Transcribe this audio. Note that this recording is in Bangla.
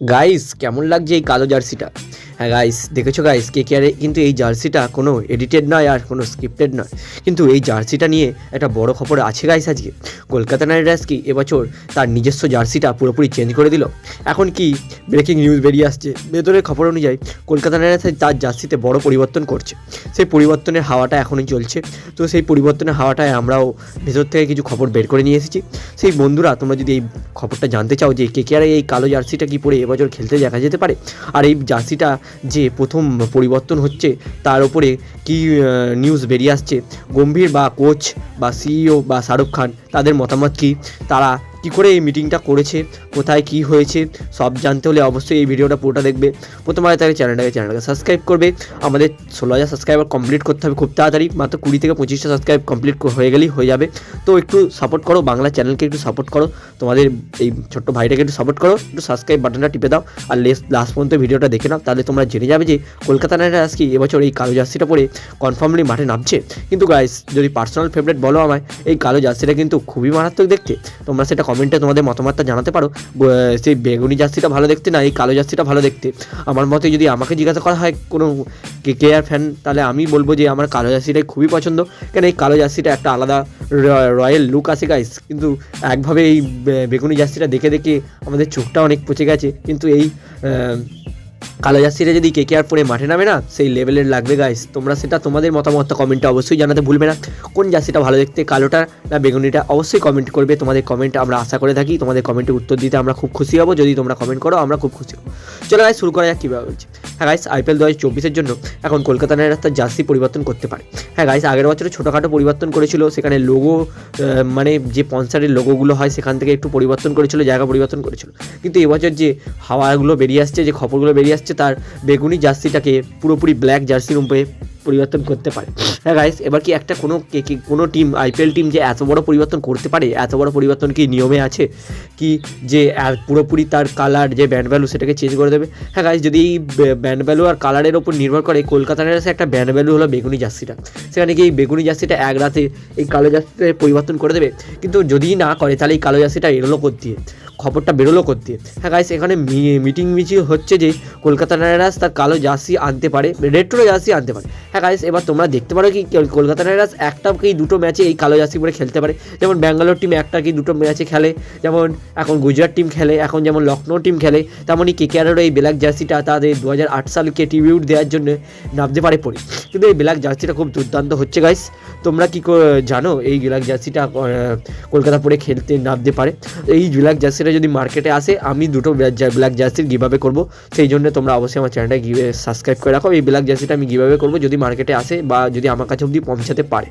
গাইস কেমন লাগছে এই কালো জার্সিটা? হ্যাঁ গাইস দেখেছ গাইস কে কে কিন্তু এই জার্সিটা কোনো এডিটেড নয় আর কোনো স্ক্রিপ্টেড নয়। কিন্তু এই জার্সিটা নিয়ে একটা বড় খবর আছে গাইস আজকে। কলকাতা নাইট রাইডার্স কি এবছর তার নিজস্ব জার্সিটা পুরোপুরি চেঞ্জ করে দিল? এখন কি ব্রেকিং নিউজ বেরিয়ে আসছে? ভেতরের খবর অনুযায়ী কলকাতা নাইট রাইডার্স তার জার্সিতে বড় পরিবর্তন করছে। সেই পরিবর্তনের হাওয়াটা এখনই চলছে। তো সেই পরিবর্তনের হাওয়াটায় আমরাও ভেতর থেকে কিছু খবর বের করে নিয়ে এসেছি। সেই বন্ধুরা, তোমরা যদি এই খবরটা জানতে চাও যে কে কে এই কালো জার্সিটা কি পরে এবছর খেলতে দেখা যেতে পারে? আর এই জার্সিটা যে প্রথম পরিবর্তন হচ্ছে, তার উপরে কি নিউজ বেরিয়ে আসছে? গম্ভীর বা কোচ বা সিইও বা শাহরুখ খান, তাদের মতামত কি? তারা কী করে এই মিটিংটা করেছে, কোথায় কি হয়েছে, সব জানতে হলে অবশ্যই এই ভিডিওটা পুরোটা দেখবে। প্রথমবার তাহলে চ্যানেলটাকে চ্যানেলটাকে সাবস্ক্রাইব করবে। আমাদের ষোলো হাজার সাবস্ক্রাইবার কমপ্লিট করতে হবে খুব তাড়াতাড়ি, মাত্র কুড়ি থেকে পঁচিশটা সাবস্ক্রাইব কমপ্লিট হয়ে গেলেই হয়ে যাবে। তো একটু সাপোর্ট করো, বাংলা চ্যানেলকে একটু সাপোর্ট করো, তোমাদের এই ছোট্ট ভাইটাকে একটু সাপোর্ট করো, একটু সাবস্ক্রাইব বাটনটা টিপে দাও, আর লেস লাস্ট পর্যন্ত ভিডিওটা দেখে নাও, তাহলে তোমরা জেনে যাবে যে কলকাতা নাইট রাইডার্স কি এবছর এই কালো জার্সিটা পরে কনফার্মলি মাঠে নামছে। কিন্তু গাইস যদি পার্সোনাল ফেভারিট বলো আমায়, এই কালো জার্সিটা কিন্তু খুবই মারাত্মক দেখতে, তোমরা সেটা কমেন্টে তোমাদের মতামতটা জানাতে পারো। সেই বেগুনি জার্সিটা ভালো দেখতে না এই কালো জার্সিটা ভালো দেখতে? আমার মতে যদি আমাকে জিজ্ঞাসা করা হয় কোনো কে কে আর ফ্যান তাহলে আমি বলব যে আমার কালো জার্সিটাই খুবই পছন্দ। কেন এই কালো জার্সিটা একটা আলাদা রয়্যাল লুক আছে গাইস কিন্তু একভাবে এই বেগুনি জার্সিটা দেখে দেখে আমাদের চোখটা অনেক পচে গেছে। কিন্তু এই কালো জার্সিটা যদি কে কে আর পরে মাঠে নামে না, সেই লেভেলের লাগবে গাইস তোমরা সেটা তোমাদের মতামতটা কমেন্টে অবশ্যই জানাতে ভুলবে না। কোন জার্সিটা ভালো দেখতে, কালোটা না বেগুনিটা, অবশ্যই কমেন্ট করবে। তোমাদের কমেন্ট আমরা আশা করে থাকি, তোমাদের কমেন্টে উত্তর দিতে আমরা খুব খুশি হব। যদি তোমরা কমেন্ট করো, আমরা খুব খুশি হব। চলো গাইস শুরু করা যাক কীভাবে বলছি হ্যাঁ গাইস আইপিএল দু হাজার চব্বিশের জন্য এখন কলকাতা নাইট রাইডার্স জার্সি পরিবর্তন করতে পারে। হ্যাঁ গাইস আগের বছরে ছোটোখাটো পরিবর্তন করেছিল, সেখানে লোগো মানে যে পনসারের লোগোগুলো হয়, সেখান থেকে একটু পরিবর্তন করেছিল, জায়গা পরিবর্তন করেছিল। কিন্তু এবছর যে হাওয়াগুলো বেরিয়ে আসছে, যে খবরগুলো বেরিয়ে আসছে, তার বেগুনি জার্সিটাকে পুরোপুরি ব্ল্যাক জার্সি রূপে পরিবর্তন করতে পারে। হ্যাঁ গাইস এবার কি একটা কোনো কোনো টিম আইপিএল টিম যে এত বড় পরিবর্তন করতে পারে, এত বড় পরিবর্তন কি নিয়মে আছে? কি যে পুরোপুরি তার কালার যে ব্যান্ড ভ্যালু সেটাকে চেঞ্জ করে দেবে? হ্যাঁ গাইস যদি এই ব্যান্ড ভ্যালু আর কালারের ওপর নির্ভর করে কলকাতা নাইট একটা ব্যান্ড ভ্যালু হলো বেগুনি জার্সিটা। সেখানে কি এই বেগুনি জার্সিটা এক রাতে এই কালো জার্সিতে পরিবর্তন করে দেবে। কিন্তু যদি না করে, তাহলে এই কালো জার্সিটা এরোলো করতে খবরটা বেরোলো করতে হ্যাঁ গাইস এখানে মিটিং মিছিল হচ্ছে যে কলকাতা নাইট রাইডার্স তার কালো জার্সি আনতে পারে রেট্রো জার্সি আনতে পারে। হ্যাঁ গাইস এবার তোমরা দেখতে পারো কি কল- কলকাতা নাইট রাইডার্স একটা কি দুটো ম্যাচে এই কালো জার্সি পরে খেলতে পারে। যেমন ব্যাঙ্গালোর টিম একটা কি দুটো ম্যাচে খেলে, যেমন এখন গুজরাট টিম খেলে, এখন যেমন লখনৌ টিম খেলে, তেমনই কে কেআরেরও এই ব্ল্যাক জার্সিটা তাদের দু হাজার আট সালকে ট্রিবিউট দেওয়ার জন্য নামতে পারে পরে। কিন্তু এই ব্ল্যাক জার্সিটা খুব দুর্দান্ত হচ্ছে গাইস তোমরা কো- জানো এই ব্ল্যাক জার্সিটা কলকাতা পরে খেলতে নামতে পারে? এই ব্ল্যাক জার্সিটা যদি মার্কেটে আসে, আমি দুটো ব্ল্যাক জার্সির গিভাবে করব। সেই জন্য তোমরা অবশ্যই আমার চ্যানেলটা গিয়ে সাবস্ক্রাইব করে রাখো। এই ব্ল্যাক জার্সিটা আমি গিভাবে করব যদি মার্কেটে আসে বা যদি আমার কাছে অবধি পৌঁছাতে পারে।